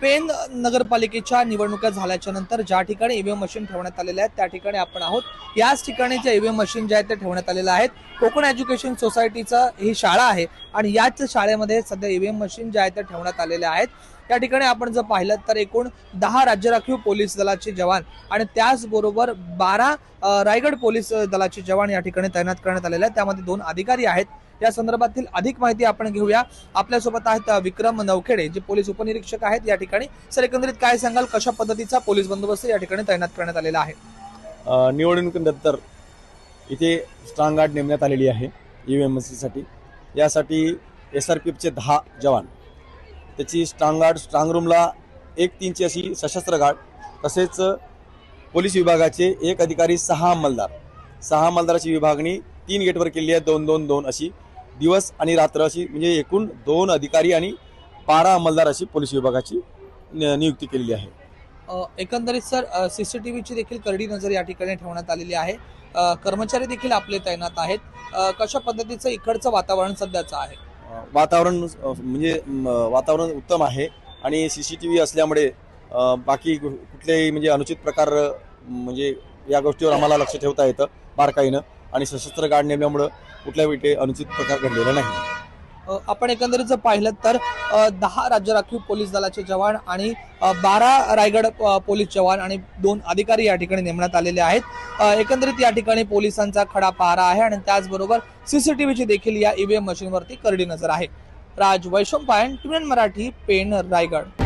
Pen नगरपालिकेच्या निवडणुका झाल्याच्यानंतर ज्या ठिकाणी ईव्हीएम मशीन ठेवण्यात आलेल्या आहेत त्या ठिकाणी आपण आहोत. याच ठिकाणी ज्या ईव्हीएम मशीन ज्या आहेत त्या ठेवण्यात आलेल्या आहेत. कोकण एज्युकेशन सोसायटीचं ही शाळा आहे आणि याच शाळेमध्ये सध्या ईव्हीएम मशीन ज्या आहेत त्या ठेवण्यात आलेल्या आहेत. या ठिकाणी आपण जर पाहिलं तर एकूण दहा राज्य राखीव पोलीस दलाचे जवान आणि त्याचबरोबर बारा रायगड पोलीस दलाचे जवान या ठिकाणी तैनात करण्यात आलेले आहेत. त्यामध्ये दोन अधिकारी आहेत. या संदर्भातील अधिक माहिती आपण घेऊया. आपल्यासोबत आहेत विक्रम नवखेडे जे पोलीस उपनिरीक्षक आहेत या ठिकाणी. सर एकंदरीत काय सांगाल? कशा पद्धतीचा पोलीस बंदोबस्त या ठिकाणी तैनात करण्यात आलेला आहे? निवडणुकीनंतर इथे स्ट्रॉंग गार्ड नेमण्यात आलेली आहे यू एम एस सीसाठी यासाठी एस आर पी एफचे दहा जवान त्याची स्ट्रॉंग गार्ड स्ट्रॉंग रूमला एक तीनची अशी सशस्त्र गार्ड तसेच पोलीस विभागाचे एक अधिकारी सहा अंमलदार सहा अंमलदाराची विभागणी तीन गेटवर केली आहे दोन दोन दोन अशी. दिवस आणि रात्र अशी म्हणजे एकूण दोन अधिकारी आणि बारा अंमलदार अशी पोलीस विभागाची नियुक्ती केलेली आहे. एकंदरीत सर सी सी टी व्हीची देखील करडी नजर या ठिकाणी ठेवण्यात आलेली आहे. कर्मचारी देखील आपले तैनात आहेत. कशा पद्धतीचं इकडचं वातावरण सध्याचं आहे? वातावरण म्हणजे वातावरण उत्तम आहे आणि सी सी टी व्ही असल्यामुळे बाकी कु- कुठलेही म्हणजे अनुचित प्रकार म्हणजे या गोष्टीवर आम्हाला लक्ष ठेवता येतं बारकाईनं. आणि सशस्त्र गार्ड नेमल्यामुळं कुठल्याही वेळी अनुचित प्रकार घडलेला नाही. आपण एकंदरीत जर पाहिलं तर दहा राज्य राखीव पोलीस दलाचे जवान आणि बारा रायगड पोलीस जवान आणि दोन अधिकारी या ठिकाणी नेमण्यात आलेले आहेत. एकंदरीत या ठिकाणी पोलिसांचा खडा पहारा आहे आणि त्याचबरोबर सीसीटीव्हीची देखील या ईव्हीएम मशीनवरती करडी नजर आहे. राज वैशंपायन टीव्ही मराठी पेण रायगड.